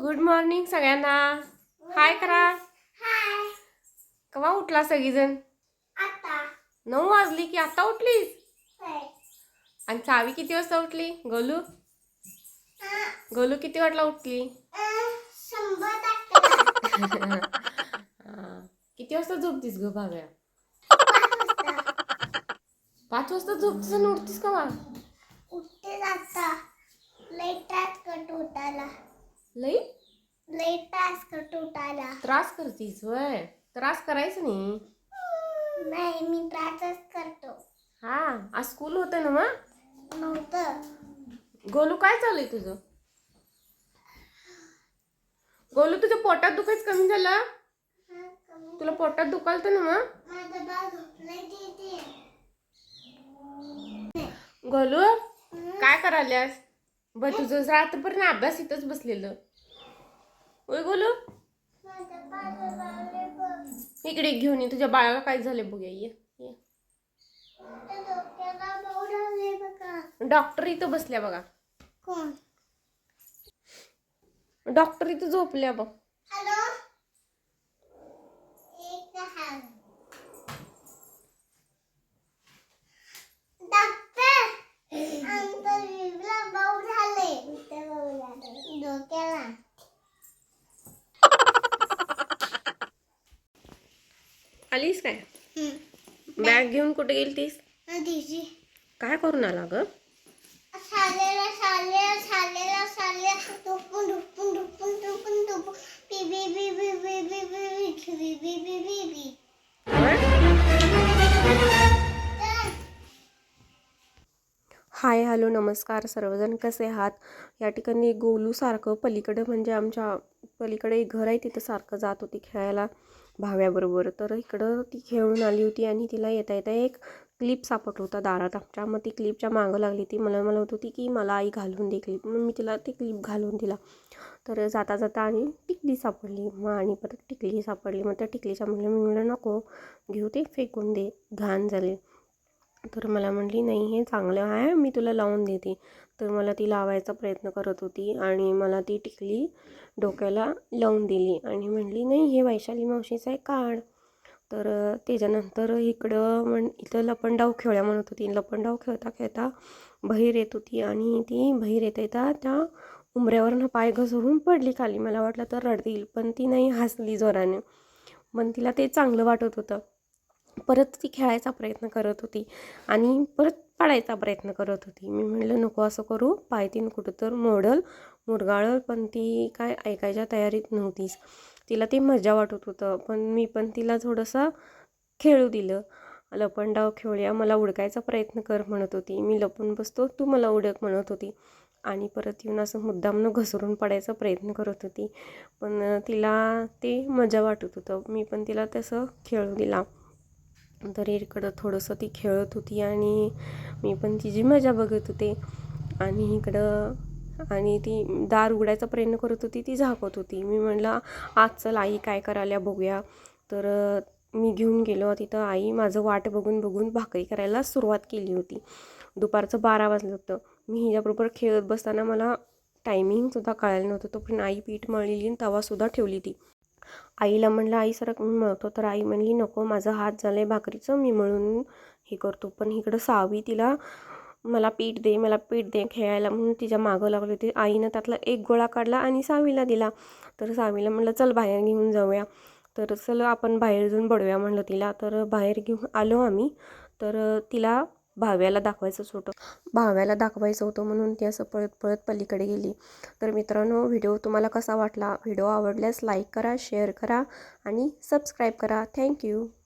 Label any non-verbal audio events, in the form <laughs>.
Good morning सगळ्यांना. हाय करा. हाय केव्हा उठला सगळीजण? आता. नऊ वाजली की आता उठलीस? होय. आणि चावी किती वाजता उठली? गोलू? गोलू किती वाजता उठली. <laughs> किती वाजता झोपतीस ग भाव्या पाच वाजता. झोपतीस आणि उठतीस का उठते तास कट उठायला लई? लेट तास कट उठायला त्रास करतीस वय. त्रास करायचं नाही. नाही मी त्रासच करतो. हा आज स्कूल होतं ना मग? नव्हतं. गोलू काय चालू आहे तुझं? गोलू तुझ्या पोटात दुखायचं कमी झालं? हा, कमी. तुला पोटात दुखालतं ना मग? माझं बाळ झोपलंय तिथे गोलू काय करायल्यास? ब तुझं रात्रपर्यंत अभ्यास इथंच बसलेलं. ओय गोलू. इकडे घेऊन ये तुझ्या बाळाला काय झाले बघूया ये डॉक्टर इथं बसल्या बघा. डॉक्टर इथं झोपल्या बघ हॅलो एक हाल डॉक्टर आमचं विवला भाऊ झाले डोक्याला आलीस काय? बॅग घेऊन कुठे गेलतीस? दिशी काय करून आला ग? हाय हॅलो नमस्कार. सर्वजण कसे आहात? या ठिकाणी गोलूसारखं पलीकडे म्हणजे आमच्या पलीकडे एक घर आहे तिथं सारखं जात होती खेळायला भाव्याबरोबर. तर इकडं ती खेळून आली होती आणि तिला येता येता एक क्लिप सापडला होता दारात. आमच्या मग ती क्लिपच्या मागं लागली ती मला म्हणत होती की मला आई घालून दे क्लिप. मग मी तिला ती क्लिप घालून दिला. तर जाता जाता आणि टिकली सापडली. मग आणि परत टिकली सापडली. मग त्या टिकलीच्या म्हणलं मी म्हणलं नको घेऊ ते फेकून दे. घाण झाले. तर मला म्हटली नाही हे चांगलं आहे मी तुला लावून देते. तर मला ती लावायचा प्रयत्न करत होती आणि मला ती टिकली डोक्याला लावून दिली आणि म्हणली नाही हे वैशाली मावशीचं आहे काढ तर त्याच्यानंतर इकडं म्हण इथं लपंडाव खेळ्या म्हणत होती. लपंडाव खेळता खेळता बहीर येत होती आणि ती बहीर येता येता त्या उमऱ्यावरनं पाय घसरून पडली खाली. मला वाटलं तर रडतील. पण ती नाही हसली जोराने. पण तिला ते चांगलं वाटत होतं. परत ती खेळायचा प्रयत्न करत होती. आणि परत पाडायचा प्रयत्न करत होती. मी म्हणलं नको असं करू. पाय तीन कुठं तर मोडल. मुरगाळल पण ती काय ऐकायच्या तयारीत नव्हतीच तिला ते मजा वाटत होतं पण मी पण तिला थोडंसं खेळू दिलं. लपंडाव खेळूया मला उडकायचा प्रयत्न कर म्हणत होती. मी लपून बसतो तू मला उडक म्हणत होती. आणि परत येऊन असं मुद्दामनं घसरून पडायचा प्रयत्न करत होती. पण तिला ते मजा वाटत होतं. मी पण तिला तसं खेळू दिला. तर इकडं थोडंसं ती खेळत होती आणि मी पण तिची मजा बघत होते. आणि इकडं आणि ती दार उघडायचा प्रयत्न करत होती ती झाकत होती. मी म्हणलं आज चल आई काय करायला बघूया. तर मी घेऊन गेलो. तिथं आई माझं वाट बघून बघून भाकरी करायला सुरुवात केली होती. दुपारचं बारा वाजलं होतं. मी हिच्याबरोबर खेळत बसताना मला टायमिंगसुद्धा कळायला नव्हतं. तो पण आई पीठ मळलेली आणि तवासुद्धा ठेवली ती. आईला म्हणलं आई सरक मी मळतो. तर आई म्हणली नको माझं हात झालं आहे भाकरीचं मी म्हणून हे करतो. पण इकडं सावी तिला मला पीठ दे मला पीठ दे खेळायला. म्हणून तिच्या मागं लागली होती. आईनं त्यातला एक गोळा काढला आणि सावीला दिला. तर सावीला म्हणलं चल बाहेर घेऊन जाऊया. तर चल आपण बाहेर जाऊन बडूया म्हणलं तिला. तर बाहेर घेऊन आलो आम्ही. तर तिला भाव्याला दाखवायचंच होतं. भाव्याला दाखवायचं होतं म्हणून ती असं पळत पळत पलीकडे गेली. तर मित्रांनो व्हिडिओ तुम्हाला कसा वाटला? व्हिडिओ आवडल्यास लाईक करा शेअर करा आणि सबस्क्राईब करा. थँक्यू